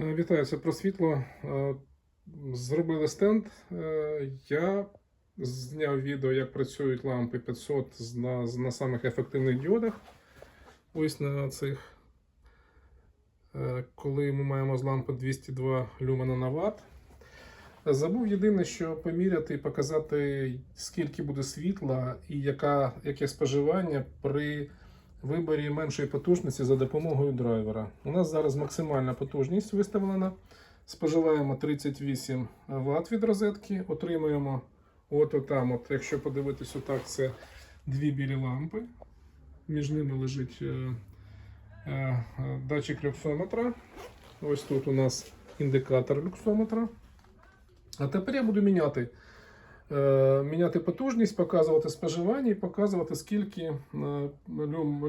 Е, Вітаю, це про світло. Е, Зробили стенд. Е, Я зняв відео, як працюють лампи 500 на, на самих ефективних діодах. Ось на цих. Коли ми маємо з лампи 202 люмена на ватт. Забув єдине, що поміряти і показати, скільки буде світла і яка, яке споживання при виборі меншої потужності за допомогою драйвера. У нас зараз максимальна потужність виставлена. Споживаємо 38 Вт від розетки, отримуємо от там, от, якщо подивитись отак, це дві білі лампи. Між ними лежить е, е, датчик люксометра. Ось тут у нас індикатор люксометра. А тепер я буду міняти. Е, міняти потужність, показувати споживання і показувати, скільки е,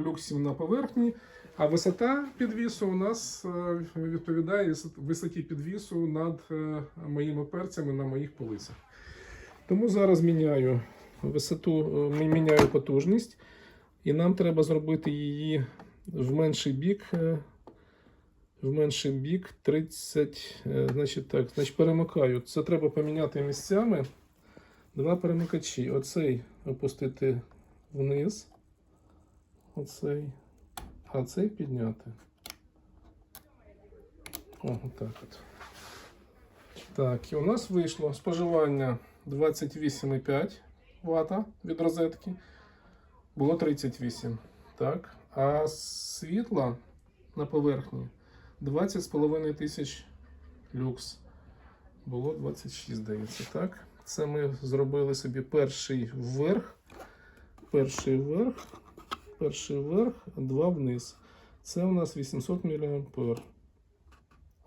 люксів на поверхні. А висота підвісу у нас е, відповідає висоті підвісу над моїми перцями на моїх полицях. Тому зараз міняю висоту, міняю потужність, і нам треба зробити її в менший бік. В менший бік 30. е, Значить так, значить перемикаю. Це треба поміняти місцями. Два перемикачі. Оцей опустити вниз. Оцей. А цей підняти. О, отак от. Так, і у нас вийшло споживання 28,5 Вт від розетки. Було 38. Так. А світла на поверхні 20,5 тисяч люкс. Було 26, здається, так? Це ми зробили собі перший вверх, перший вверх, перший вверх, два вниз. Це у нас 800 мА.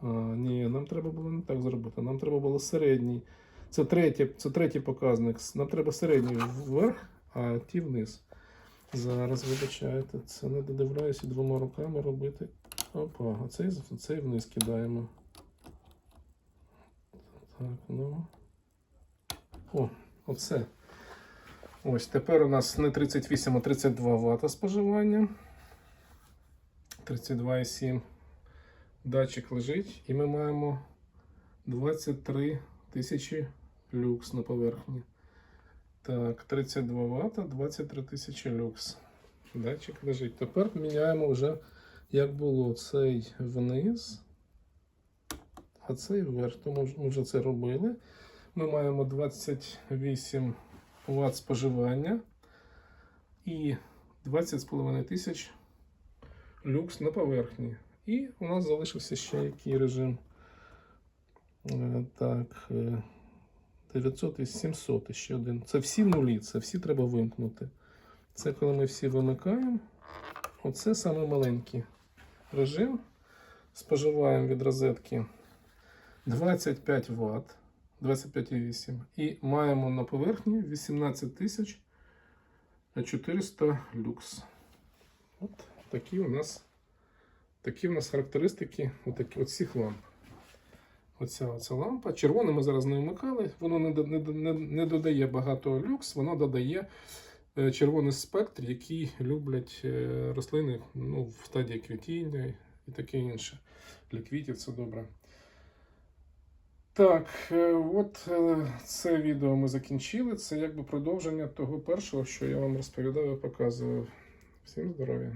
А, ні, нам треба було не так зробити. Нам треба було середній. Це третій, це третій показник. Нам треба середній вверх, а ті вниз. Зараз вибачайте, це не додивляюся двома руками робити. Опа, цей, цей вниз кидаємо. Так, ну. О, оце. Ось тепер у нас не 38, а 32 Вт споживання. 32,7. Датчик лежить, і ми маємо 23 тисячі люкс на поверхні. Так, 32 Вт, 23 тисячі люкс. Датчик лежить. Тепер міняємо вже, як було цей вниз, а цей вверх. Тому ми вже це робили. Ми маємо 28 Вт споживання і 20,5 тисяч люкс на поверхні. І у нас залишився ще який режим. Е, Так, е, 900 і 700 ще один. Це всі нулі, це всі треба вимкнути. Це коли ми всі вимикаємо. Оце саме маленький режим. Споживаємо від розетки 25 Вт. 25,8. І маємо на поверхні 18 400 люкс. От такі у нас такі у нас характеристики от цих ламп. Оця, оця лампа. Червону ми зараз не вмикали, воно не, не, не, не додає багато люкс, воно додає е, червоний спектр, який люблять е, рослини ну, в стадії квітіння і таке інше. Для квітів це добре. Так, е, от е, це відео ми закінчили. Це якби продовження того першого, що я вам розповідав і показував. Всім здоров'я!